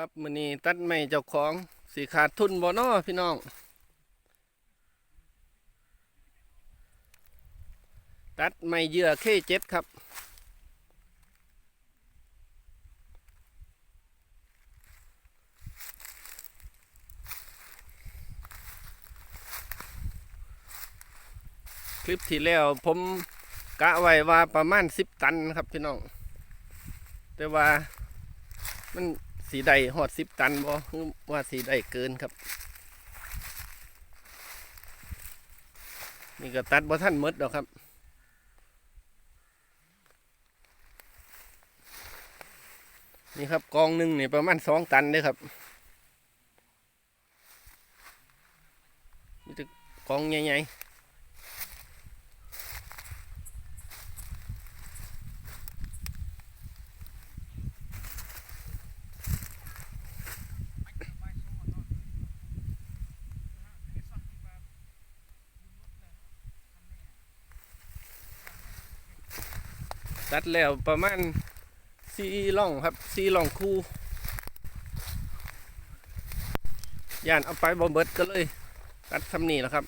ครับมือนี้ตัดไม้เจ้าของสิขาดทุนบ่น้อพี่น้อง ตัดไม้เยื่อเคเจ็ดครับคลิปที่แล้วผมกะไว้ว่าประมาณสิบตันครับพี่น้อง แต่ว่ามัน สีใดหอดสิบตันบ่หรือว่าสีใดเกินครับ นี่ก็ตัดบ่ท่านมดดอกครับนี่ครับกองหนึ่งนี่ประมาณสองตันเลยครับนี่จะกองใหญ่ๆ ตัดแล้วประมาณสี่ล่องครับสี่ล่องคู่ย่านเอาไปบอเบิร์ดก็เลย ตัดทำนี่แหละครับ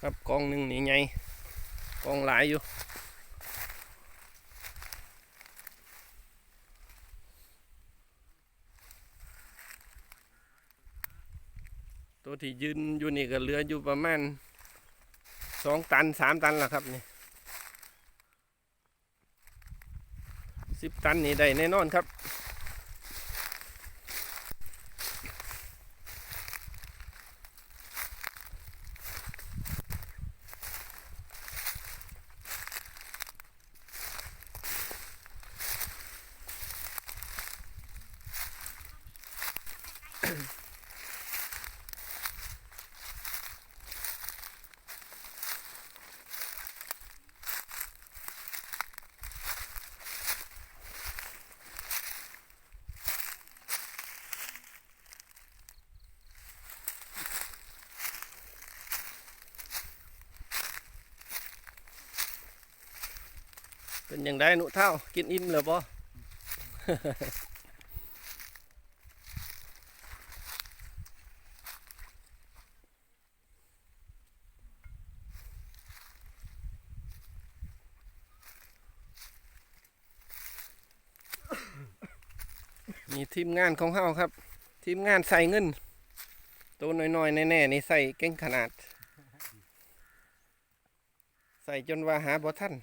ครับกองหนึ่งนี่ไงกองหลายอยู่ ตัวที่ยืนอยู่นี่ก็เหลืออยู่ประมาณสองตันสามตันละครับนี่สิบตันนี่ได้แน่นอนครับ เป็นอย่างไรหนูเท่ากินอิ่มแล้วบ่มีทีมงานของเฮาครับ ทีมงานใส่เงิน ตัวน้อยๆแน่ๆนี่ใส่เก่งขนาด ใส่จนว่าหาบ่ทัน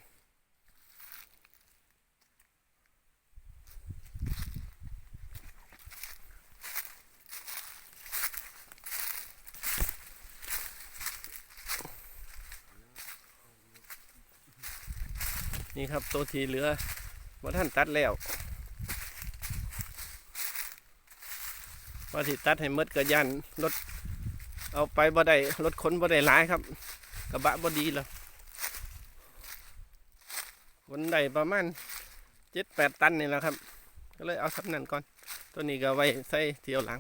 นี่ครับตัวทีเหลือว่าท่านตัดแล้วว่าที่ตัดให้หมดกระยันรถเอาไปบ่ได้รถขนบ่ได้หลายครับ กระบะบ่ดีแล้วขนได้ประมาณเจ็ดแปดตันนี่แหละครับ ก็เลยเอาทับนั้นก่อน ตัวนี้ก็ไว้ใส่เที่ยวหลัง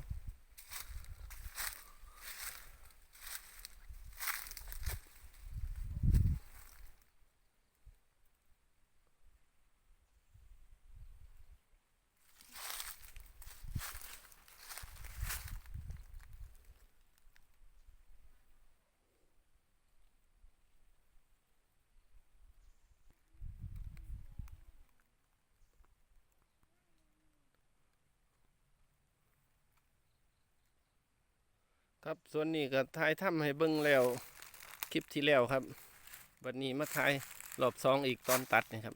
ครับส่วนนี้ก็ถ่ายถ้ำให้เบิ้งแล้ว คลิปที่แล้วครับ วันนี้มาถ่ายรอบสองอีกตอนตัดนะครับ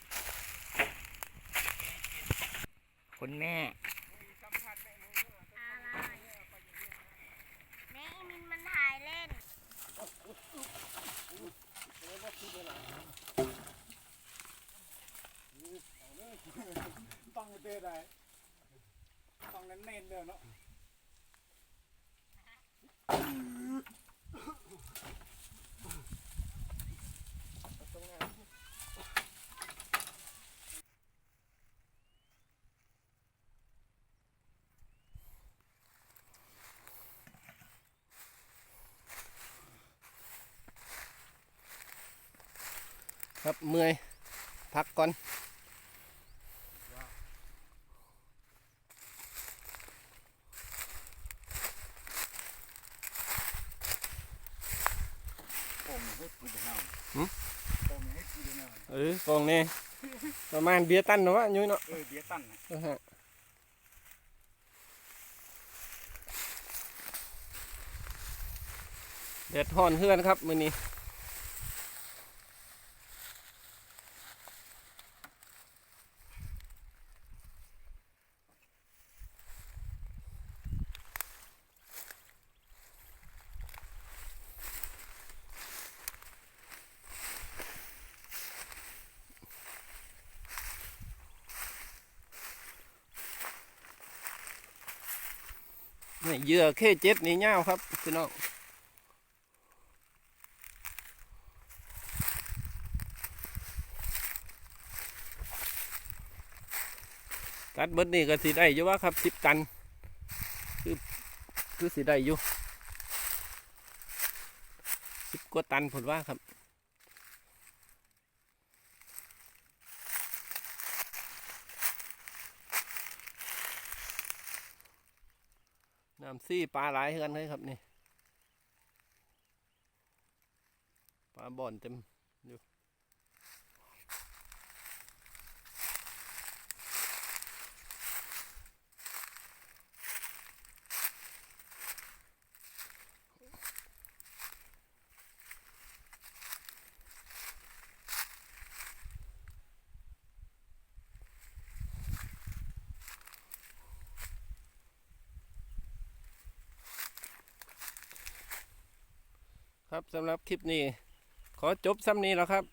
ไรแม่อีมินมันถ่ายเล่น ต้องเตะได้ต้องเน้นๆเด้อเนาะ ครับเมื่อยพักก่อนโป่งให้กูเดี๋ยวน้หึำโป่งให้กูเดี๋ยวน้เออกองนี่ประมาณเบียร์ตันเนาะวะยุ้ยเนาะำเออเบียร์ตั้นนะเออฮะเด็ดห่อนเฮือนครับมื้อนี้ เยื่อเคเจ็ดนี่ยาครับพี่น้องตัดเบิดนี่ก็สิได้อยู่ว่าครับสิบตัน คือคือสิได้อยู่สิบกว่าตันผมว่าครับ น้ำซี่ปลาหลายเฮือนเลยครับนี่ ปลาบ่อนเต็มอยู่ ครับสำหรับคลิปนี้ ขอจบซ้ำนี้แล้วครับ